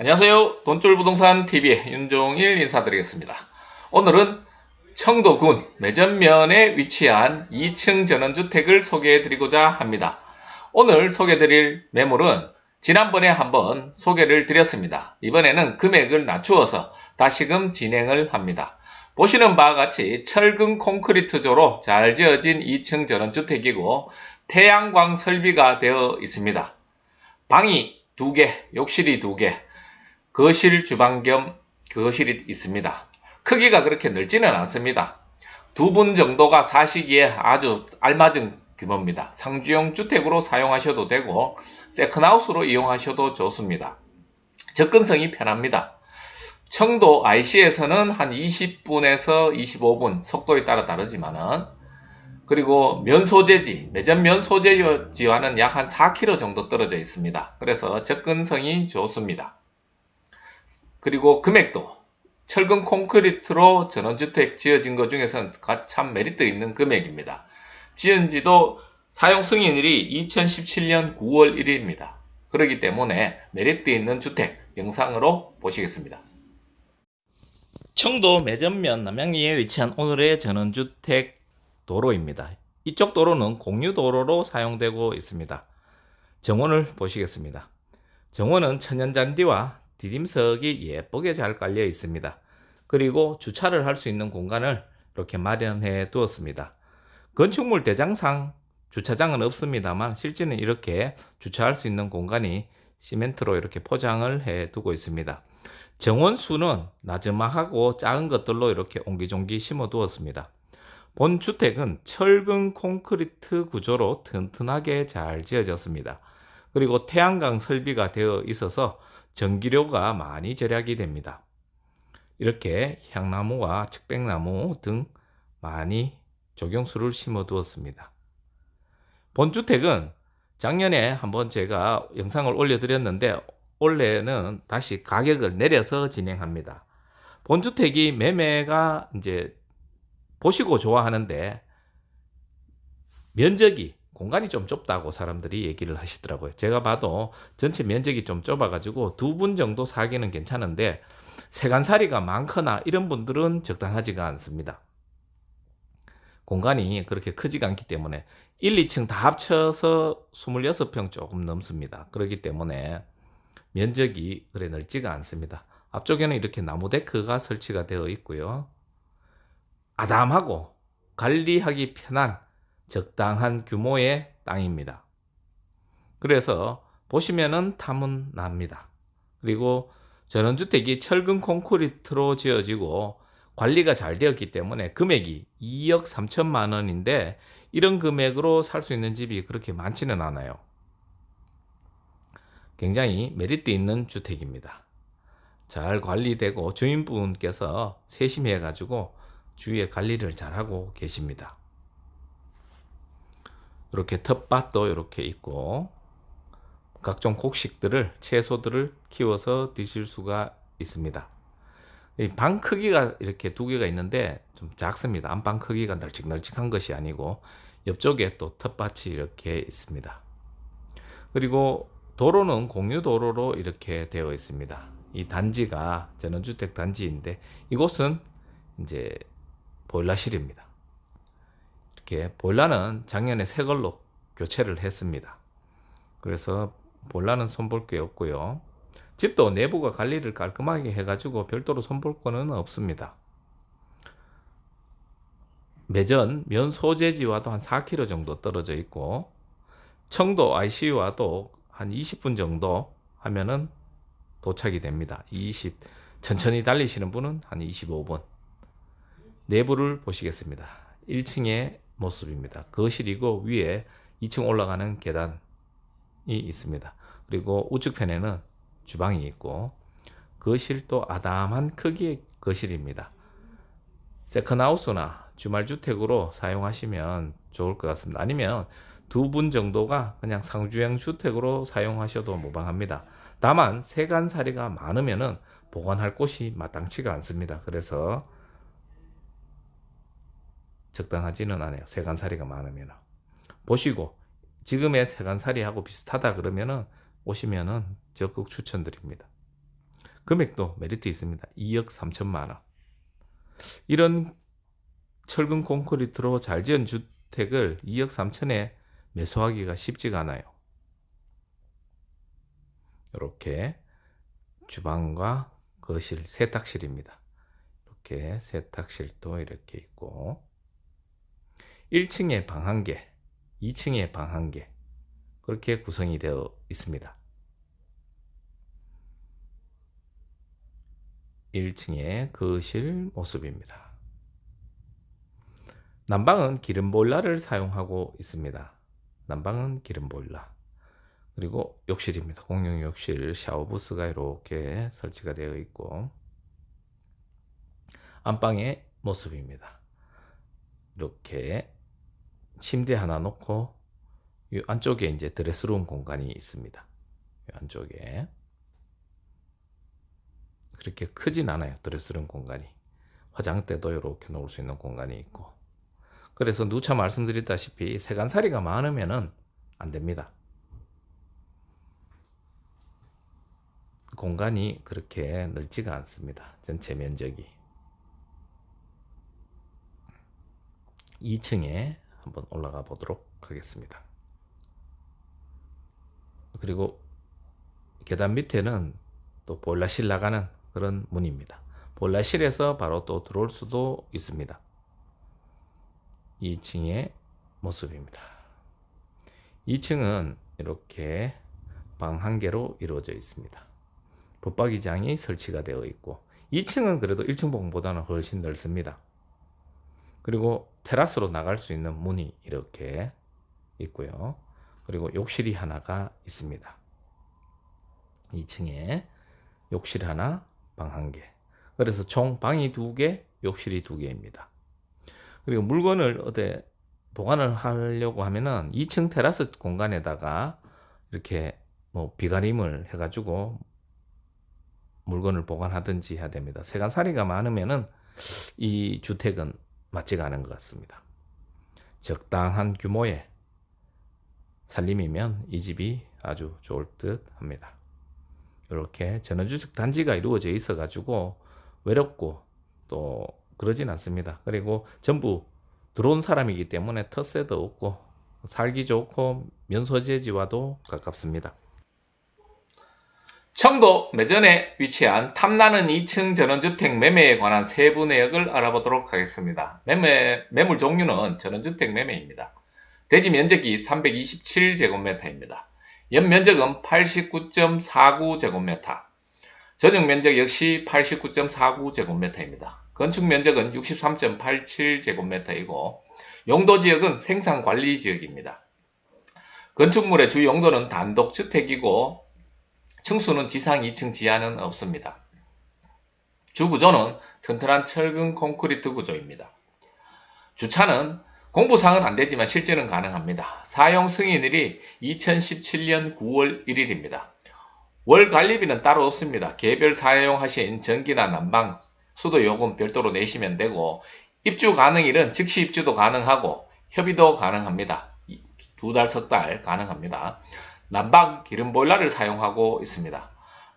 안녕하세요. 돈줄 부동산 TV의 윤종일 인사드리겠습니다. 오늘은 청도군 매전면에 위치한 2층 전원주택을 소개해드리고자 합니다. 오늘 소개해드릴 매물은 지난번에 한번 소개를 드렸습니다. 이번에는 금액을 낮추어서 다시금 진행을 합니다. 보시는 바와 같이 철근 콘크리트조로 잘 지어진 2층 전원주택이고 태양광 설비가 되어 있습니다. 방이 2개, 욕실이 2개, 거실 주방 겸 거실이 있습니다. 크기가 그렇게 넓지는 않습니다. 두 분 정도가 사시기에 아주 알맞은 규모입니다. 상주용 주택으로 사용하셔도 되고 세컨하우스로 이용하셔도 좋습니다. 접근성이 편합니다. 청도 IC에서는 한 20분에서 25분 속도에 따라 다르지만은 그리고 면 소재지, 매점 면 소재지와는 약 한 4km 정도 떨어져 있습니다. 그래서 접근성이 좋습니다. 그리고 금액도 철근 콘크리트로 전원주택 지어진 것 중에서는 참 메리트 있는 금액입니다. 지은 지도 사용 승인일이 2017년 9월 1일입니다. 그렇기 때문에 메리트 있는 주택 영상으로 보시겠습니다. 청도 매전면 남양리에 위치한 오늘의 전원주택 도로입니다. 이쪽 도로는 공유도로로 사용되고 있습니다. 정원을 보시겠습니다. 정원은 천연잔디와 디딤석이 예쁘게 잘 깔려 있습니다. 그리고 주차를 할 수 있는 공간을 이렇게 마련해 두었습니다. 건축물 대장상 주차장은 없습니다만 실제는 이렇게 주차할 수 있는 공간이 시멘트로 이렇게 포장을 해 두고 있습니다. 정원수는 나즈마하고 작은 것들로 이렇게 옹기종기 심어 두었습니다. 본 주택은 철근 콘크리트 구조로 튼튼하게 잘 지어졌습니다. 그리고 태양광 설비가 되어 있어서 전기료가 많이 절약이 됩니다. 이렇게 향나무와 측백나무 등 많이 조경수를 심어 두었습니다. 본주택은 작년에 한번 제가 영상을 올려드렸는데 올해는 다시 가격을 내려서 진행합니다. 본주택이 매매가 이제 보시고 좋아하는데 면적이 공간이 좀 좁다고 사람들이 얘기를 하시더라고요. 제가 봐도 전체 면적이 좀 좁아가지고 두 분 정도 사기는 괜찮은데 세간살이가 많거나 이런 분들은 적당하지가 않습니다. 공간이 그렇게 크지가 않기 때문에 1, 2층 다 합쳐서 26평 조금 넘습니다. 그렇기 때문에 면적이 그래 넓지가 않습니다. 앞쪽에는 이렇게 나무 데크가 설치가 되어 있고요. 아담하고 관리하기 편한 적당한 규모의 땅입니다. 그래서 보시면은 탐은 납니다. 그리고 전원주택이 철근 콘크리트로 지어지고 관리가 잘 되었기 때문에 금액이 2억 3천만 원인데 이런 금액으로 살 수 있는 집이 그렇게 많지는 않아요. 굉장히 메리트 있는 주택입니다. 잘 관리되고 주인분께서 세심해 가지고 주위에 관리를 잘하고 계십니다. 이렇게 텃밭도 이렇게 있고 각종 곡식들을 채소들을 키워서 드실 수가 있습니다. 방 크기가 이렇게 두 개가 있는데 좀 작습니다. 안방 크기가 널찍널찍한 것이 아니고 옆쪽에 또 텃밭이 이렇게 있습니다. 그리고 도로는 공유 도로로 이렇게 되어 있습니다. 이 단지가 전원주택 단지인데 이곳은 이제 보일러실입니다. 이렇게 보일러는 작년에 새 걸로 교체를 했습니다. 그래서 보일러는 손볼 게 없고요. 집도 내부가 관리를 깔끔하게 해가지고 별도로 손볼 거는 없습니다. 매전 면 소재지와도 한 4km 정도 떨어져 있고 청도 ICU와도 한 20분 정도 하면은 도착이 됩니다. 20 천천히 달리시는 분은 한 25분. 내부를 보시겠습니다. 1층의 모습입니다. 거실이고 위에 2층 올라가는 계단이 있습니다. 그리고 우측편에는 주방이 있고 거실도 아담한 크기의 거실입니다. 세컨하우스나 주말주택으로 사용하시면 좋을 것 같습니다. 아니면 두 분 정도가 그냥 상주형 주택으로 사용하셔도 무방합니다. 다만 세간살이가 많으면은 보관할 곳이 마땅치가 않습니다. 그래서 적당하지는 않아요. 세간살이가 많으면 보시고 지금의 세간살이하고 비슷하다 그러면은 오시면은 적극 추천드립니다. 금액도 메리트 있습니다. 2억 3천만 원. 이런 철근 콘크리트로 잘 지은 주택을 2억 3천에 매수하기가 쉽지가 않아요. 이렇게 주방과 거실, 세탁실입니다. 이렇게 세탁실도 이렇게 있고 1층에 방 한 개, 2층에 방 한 개. 그렇게 구성이 되어 있습니다. 1층의 거실 모습입니다. 난방은 기름 보일러를 사용하고 있습니다. 난방은 기름 보일러. 그리고 욕실입니다. 공용 욕실 샤워 부스가 이렇게 설치가 되어 있고 안방의 모습입니다. 이렇게 침대 하나 놓고 이 안쪽에 이제 드레스룸 공간이 있습니다. 이 안쪽에 그렇게 크진 않아요. 드레스룸 공간이 화장대도 이렇게 놓을 수 있는 공간이 있고 그래서 누차 말씀드렸다시피 세간살이가 많으면은 안 됩니다. 공간이 그렇게 넓지가 않습니다. 전체 면적이 2층에 한번 올라가 보도록 하겠습니다. 그리고 계단 밑에는 또 보일러실 나가는 그런 문입니다. 보일러실에서 바로 또 들어올 수도 있습니다. 2층의 모습입니다. 2층은 이렇게 방 한 개로 이루어져 있습니다. 붙박이장이 설치가 되어 있고 2층은 그래도 1층 방보다는 훨씬 넓습니다. 그리고 테라스로 나갈 수 있는 문이 이렇게 있고요. 그리고 욕실이 하나가 있습니다. 2층에 욕실 하나, 방 한 개. 그래서 총 방이 두 개, 욕실이 두 개입니다. 그리고 물건을 어디 보관을 하려고 하면은 2층 테라스 공간에다가 이렇게 뭐 비가림을 해가지고 물건을 보관하든지 해야 됩니다. 세간살이가 많으면은 이 주택은 맞지가 않은 것 같습니다. 적당한 규모의 살림이면 이 집이 아주 좋을 듯 합니다. 이렇게 전원주택 단지가 이루어져 있어 가지고 외롭고 또 그러진 않습니다. 그리고 전부 들어온 사람이기 때문에 텃세도 없고 살기 좋고 면소재지와도 가깝습니다. 청도 매전에 위치한 탐나는 2층 전원주택 매매에 관한 세부 내역을 알아보도록 하겠습니다. 매매, 매물 종류는 전원주택 매매입니다. 대지 면적이 327제곱미터입니다. 연면적은 89.49제곱미터. 전용 면적 역시 89.49제곱미터입니다. 건축 면적은 63.87제곱미터이고 용도 지역은 생산 관리 지역입니다. 건축물의 주 용도는 단독 주택이고 층수는 지상 2층 지하는 없습니다. 주 구조는 튼튼한 철근 콘크리트 구조입니다. 주차는 공부상은 안 되지만 실제는 가능합니다. 사용 승인일이 2017년 9월 1일입니다. 월 관리비는 따로 없습니다. 개별 사용하신 전기나 난방, 수도 요금 별도로 내시면 되고 입주 가능일은 즉시 입주도 가능하고 협의도 가능합니다. 두 달, 석 달 가능합니다. 난방 기름 보일러를 사용하고 있습니다.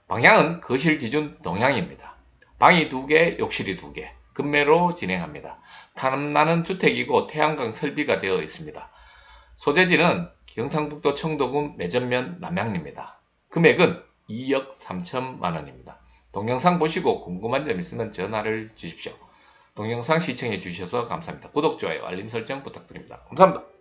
방향은 거실 기준 동향입니다. 방이 두 개, 욕실이 두 개. 급매로 진행합니다. 탐나는 주택이고 태양광 설비가 되어 있습니다. 소재지는 경상북도 청도군 매전면 남양입니다. 금액은 2억 3천만 원입니다. 동영상 보시고 궁금한 점 있으면 전화를 주십시오. 동영상 시청해 주셔서 감사합니다. 구독, 좋아요, 알림 설정 부탁드립니다. 감사합니다.